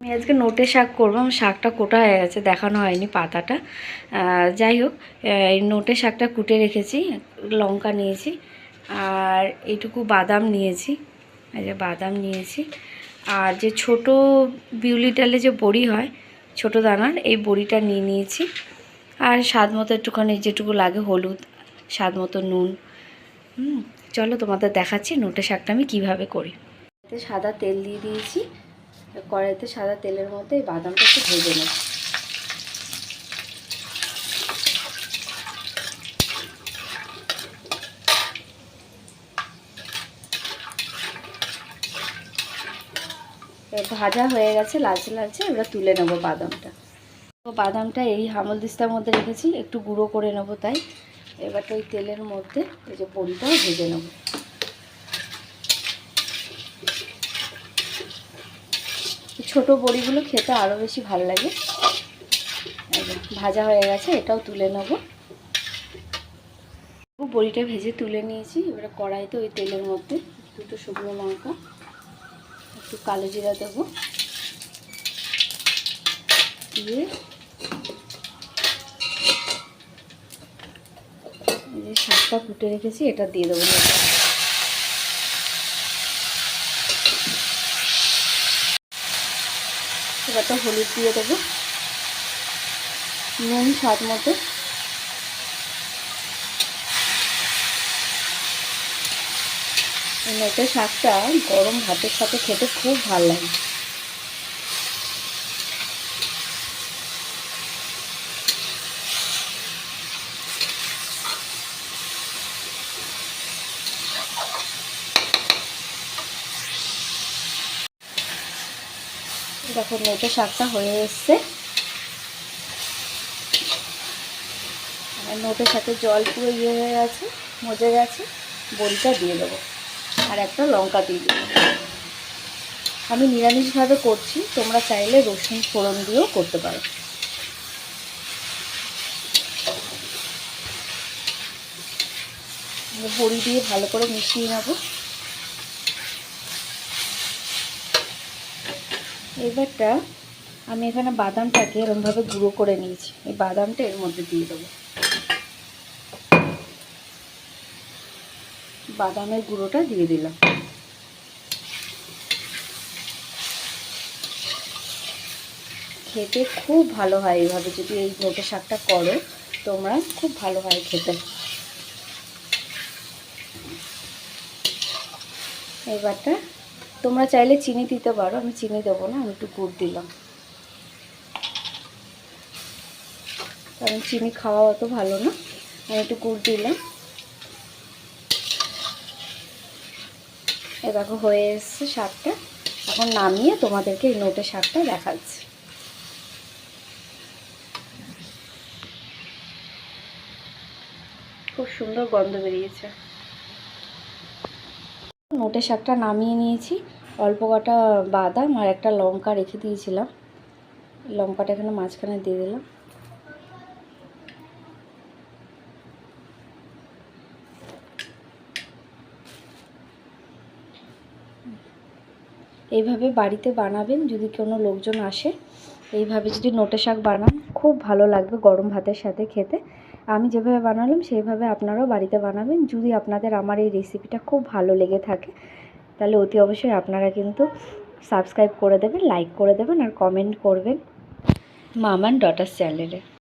আমি আজকে নোটে শাক করব। আমার শাকটা কোটা হয়ে গেছে, দেখানো হয়নি পাতাটা। যাই হোক এই নোটে শাকটা কুটে রেখেছি, লঙ্কা নিয়েছি, আর এইটুকু বাদাম নিয়েছি যে বাদাম নিয়েছি। আর যে ছোট বিউলি ডালে যে বড়ি হয়, ছোট দানার, এই বড়িটা নিয়ে নিয়েছি। আর স্বাদ মতো একটুখানি যেটুকু লাগে হলুদ, স্বাদ মতো নুন। চলো তোমাদের দেখাচ্ছি নোটে শাকটা আমি কীভাবে করি। সাদা তেল দিয়ে দিয়েছি। কড়াইতে সাদা তেলের মধ্যে এই বাদামটা একটু ভেজে নেব। ভাজা হয়ে গেছে, লালচে লালচে এবার তুলে নেব বাদামটা। তো বাদামটা এই হামল দিস্তার মধ্যে রেখেছি, একটু গুঁড়ো করে নেব তাই। এবারটা ওই তেলের মধ্যে এই যে বড়িটাও ভেজে নেব। ছোট বড়িগুলো খেতে আরও বেশি ভালো লাগে। ভাজা হয়ে গেছে, এটাও তুলে নেব। বড়িটা ভেজে তুলে নিয়েছি, এবারে কড়াইতে ওই তেলের মধ্যে দুটো শুকনো লঙ্কা, একটু কালো জিরা দেবো। দিয়ে শাকটা ফুটে রেখেছি, এটা দিয়ে দেবো। তো হলুদ দিয়ে দেবো। নুন স্বাদ মতো। মেটে শাকটা গরম ভাতের সাথে খেতে খুব ভালো লাগে। দেখো মেটে শাকটা হয়ে এসছে। আর নোটের সাথে জল পুরো ইয়ে হয়ে গেছে, মজে গেছে। বড়িটা দিয়ে দেবো আর একটা লঙ্কা দিয়ে দেবো। আমি নিরামিষভাবে করছি, তোমরা চাইলে রসুন ফোড়ন দিয়েও করতে পারো। বড়ি দিয়ে ভালো করে মিশিয়ে নেব। এবারটা আমি এখানে বাদামটাকে এরমভাবে গুঁড়ো করে নিয়েছি। এই বাদামটা এর মধ্যে দিয়ে দেবো। বাদামের গুঁড়োটা দিয়ে দিলাম। খেতে খুব ভালো হয় এইভাবে যদি এই নোটে শাকটা করো, তোমরা খুব ভালো হয় খেতে। এবারটা তোমরা চাইলে চিনি দিতে পারো, আমি চিনি দেবো না, আমি একটু গুড় দিলাম। কারণ চিনি খাওয়া অত ভালো না, আমি একটু গুড় দিলাম। এ দেখো, হয়ে এসছে শাকটা। এখন নামিয়ে তোমাদেরকে এই নোটে শাকটা দেখাচ্ছি। খুব সুন্দর গন্ধ বেরিয়েছে। নোটে শাকটা নামিয়ে নিয়েছি। অল্প কটা বাদাম আর একটা লঙ্কা রেখে দিয়েছিলাম। লঙ্কাটা এখানে মাঝখানে দিয়ে দিলাম। এইভাবে বাড়িতে বানাবেন, যদি কোনো লোকজন আসে, এইভাবে যদি নোটে শাক বানান, খুব ভালো লাগবে গরম ভাতের সাথে খেতে। আমি যেভাবে বানালাম, সেইভাবে আপনারাও বাড়িতে বানাবেন। যদি আপনাদের আমার এই রেসিপিটা খুব ভালো লেগে থাকে তাহলে অতি অবশ্যই আপনারা কিন্তু সাবস্ক্রাইব করে দেবেন লাইক করে দেবেন আর কমেন্ট করবেন মামান ডটার চ্যানেলে